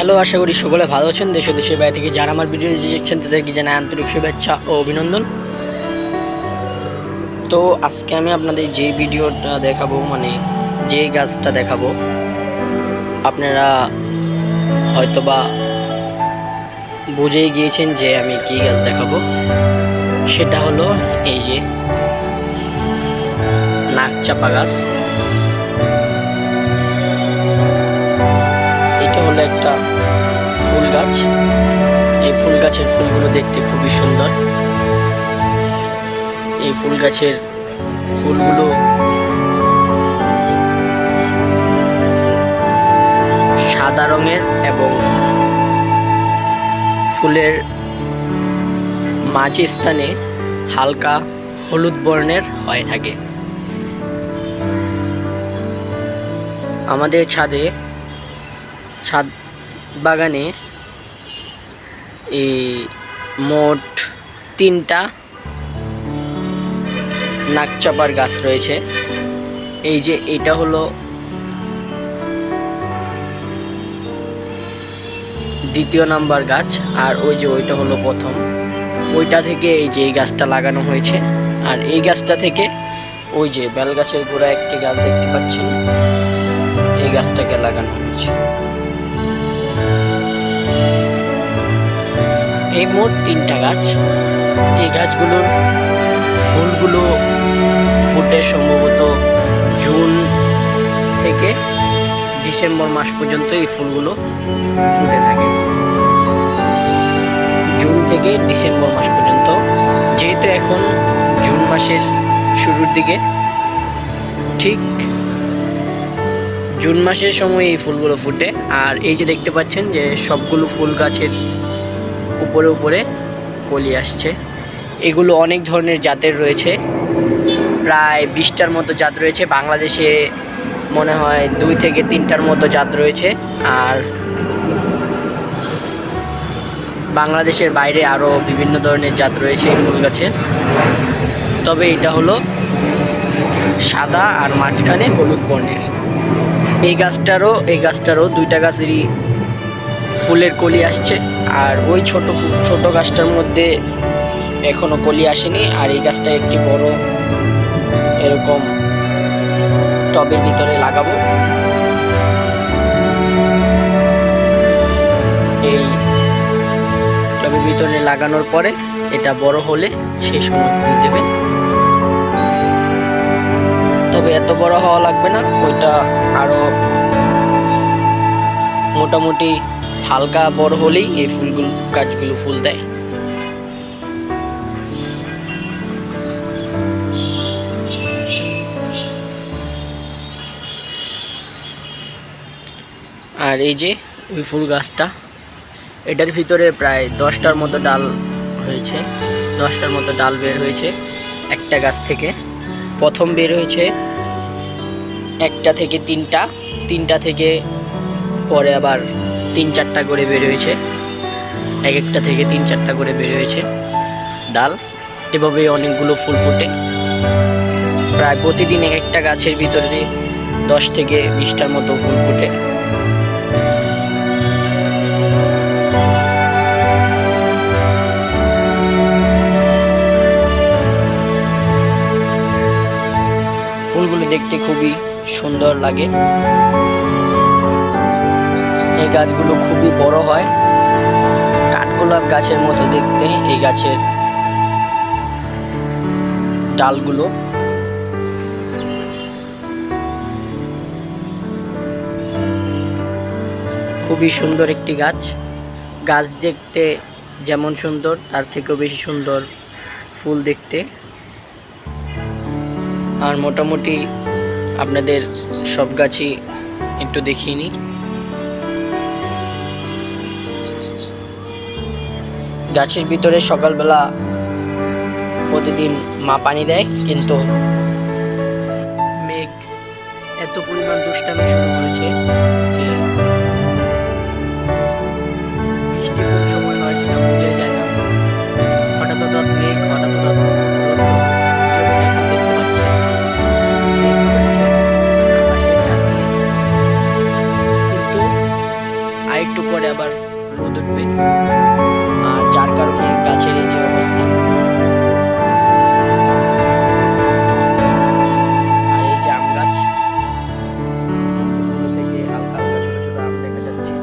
Hello, আশা করি সকলে ভালো আছেন। দেশ দেশের বাইরে থেকে যারা আমার ভিডিও দেখছেন তাদেরকে জানাই আন্তরিক শুভেচ্ছা ও অভিনন্দন। তো আজকে আমি আপনাদের যে ভিডিওটা দেখাবো মানে যে গাছটা দেখাবো, আপনারা হয়তোবা বুঝেই গিয়েছেন যে আমি কী গাছ দেখাবো। সেটা হলো এই যে নাকচাপা গাছ। এটা হলো একটা গাছ। এই ফুল গাছের ফুলগুলো দেখতে খুবই সুন্দর। এই ফুল গাছের ফুলগুলো সাদা রঙের এবং ফুলের মাঝ স্থানে হালকা হলুদ বর্ণের হয়ে থাকে। আমাদের ছাদে, ছাদ বাগানে এই মোট তিনটা নাকচাপার গাছ রয়েছে। এই যে এটা হলো দ্বিতীয় নাম্বার গাছ, আর ওই যে ওইটা হলো প্রথম। ওইটা থেকে এই যে এই গাছটা লাগানো হয়েছে, আর এই গাছটা থেকে ওই যে বেল গাছের গোড়া একটি গাছ দেখতে পাচ্ছেন, এই গাছটাকে লাগানো হয়েছে। এই মোট তিনটা গাছ। এই গাছগুলোর ফুলগুলো ফুটে সম্ভবত জুন থেকে ডিসেম্বর মাস পর্যন্ত এই ফুলগুলো ফুটে থাকে। জুন থেকে ডিসেম্বর মাস পর্যন্ত। যেহেতু এখন জুন মাসের শুরুর দিকে, ঠিক জুন মাসের সময় এই ফুলগুলো ফুটে। আর এই যে দেখতে পাচ্ছেন যে সবগুলো ফুল গাছের উপরে উপরে কলি আসছে। এগুলো অনেক ধরনের জাতের রয়েছে। প্রায় বিশটার মতো জাত রয়েছে। বাংলাদেশে মনে হয় দুই থেকে তিনটার মতো জাত রয়েছে। আর বাংলাদেশের বাইরে আরও বিভিন্ন ধরনের জাত রয়েছে এই ফুল গাছের। তবে এটা হলো সাদা আর মাঝখানে হলুদ বর্ণের। এই গাছটারও এই গাছটারও দুইটা গাছেরই ফুলের কলি আসছে। আর ওই ছোট ছোট গাছটার মধ্যে এখনও কলি আসেনি। আর এই গাছটা একটি বড় এরকম টবের ভিতরে লাগাবো। এই টবের ভিতরে লাগানোর পরে এটা বড় হলে সে সময় ফুল দেবে। তবে এত বড় হওয়া লাগবে না। ওইটা আরও মোটামুটি হালকা বড় হলেই এই ফুলগুলো, গাছগুলো ফুল দেয়। আর এই যে ওই ফুল গাছটা, এটার ভিতরে প্রায় দশটার মতো ডাল হয়েছে। দশটার মতো ডাল বের হয়েছে একটা গাছ থেকে। প্রথম বের হয়েছে একটা থেকে তিনটা তিনটা থেকে পরে আবার তিন চারটা করে বের হয়েছে এক একটা থেকে তিন চারটা করে বের হয়েছে ডাল, এভাবে অনেকগুলো ফুল ফুটে। প্রায় প্রতিদিন এক একটা গাছের ভিতরে দশ থেকে বিশটার মতো ফুল ফুটে। ফুলগুলো দেখতে খুবই সুন্দর লাগে। এই গাছগুলো খুবই বড় হয়। কাঠগোলাপ গাছের মতো দেখতে এই গাছের ডালগুলো। খুবই সুন্দর একটি গাছ। গাছ দেখতে যেমন সুন্দর, তার থেকেও বেশি সুন্দর ফুল দেখতে। আর মোটামুটি আপনাদের সব গাছই একটু দেখিয়ে নিই। গাছের ভিতরে সকালবেলা প্রতিদিন মা পানি দেয়, কিন্তু মেঘ এত পরিমাণ দুষ্টামি শুরু করেছে যে বৃষ্টি কোন সময় হয় সেটা বোঝাই যায় না। হঠাৎ হঠাৎ মেঘ, হঠাৎ হঠাৎ রৌদ্র যেমন এখন দেখতে পাচ্ছেন মেঘ করেছে আকাশের চারদিকে। কিন্তু আর একটু পরে আবার রোদ উঠবে। যার কারণে গাছের এই যে অবস্থা। আর এই যে আম গাছ আম দেখা যাচ্ছে।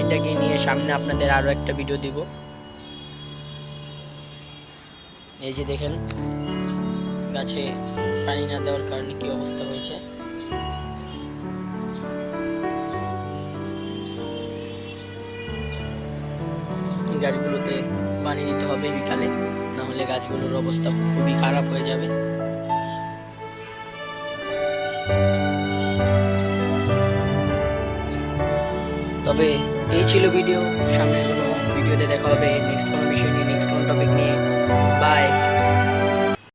এটাকে নিয়ে সামনে আপনাদের আরও একটা ভিডিও দিব। এই যে দেখেন, গাছে পানি না দেওয়ার কারণে কি অবস্থা হয়েছে। গাছগুলোতে পানি দিতে হবে বিকালে। না হলে গাছগুলোর অবস্থা খুবই খারাপ হয়ে যাবে। তবে এই ছিল ভিডিও। সামনে কোনো ভিডিওতে দেখা হবে। নেক্সট কোনো বিষয় নিয়ে নেক্সট কোনো টপিক নিয়ে। বাই